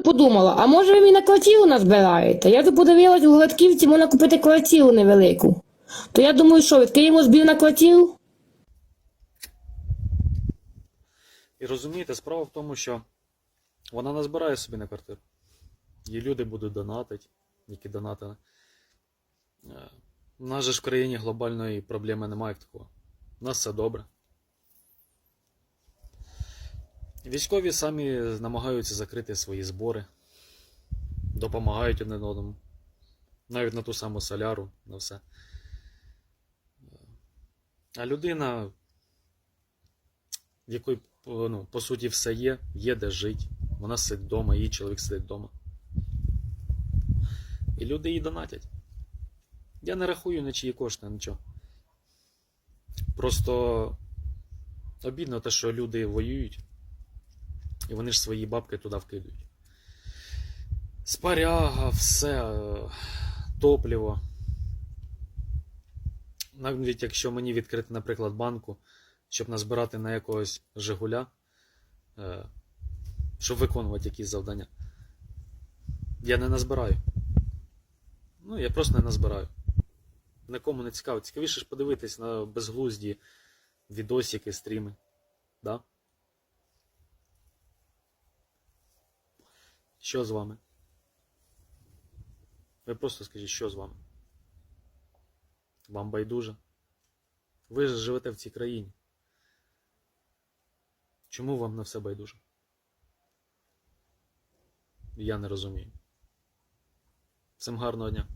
подумала, а може ви мені на квартиру назбираєте? Я тут подивилась у Гладківці, можна купити квартиру невелику. То я думаю, що відкриємо збір на квартиру? І розумієте, справа в тому, що вона назбирає собі на квартиру. Її люди будуть донатити, які донатили. Е, У нас же ж в країні глобальної проблеми немає такого. У нас все добре. Військові самі намагаються закрити свої збори, допомагають один одному. Навіть на ту саму соляру, на все. А людина, в якої ну, по суті все є, є де жити. Вона сидить вдома, її чоловік сидить вдома. І люди її донатять. Я не рахую на чиї кошти, нічого. Просто обідно те, що люди воюють, і вони ж свої бабки туди вкидують. Спаряга, все, топливо. Навіть якщо мені відкрити, наприклад, банку, щоб назбирати на якогось Жигуля, е, щоб виконувати якісь завдання. Я не назбираю. Ну, я просто не назбираю. Нікому не цікаво. Цікавіше ж подивитись на безглузді відосики, стріми. Да? Що з вами? Ви просто скажіть, що з вами? Вам байдуже? Ви ж живете в цій країні. Чому вам на все байдуже? Я не розумію. Всім гарного дня.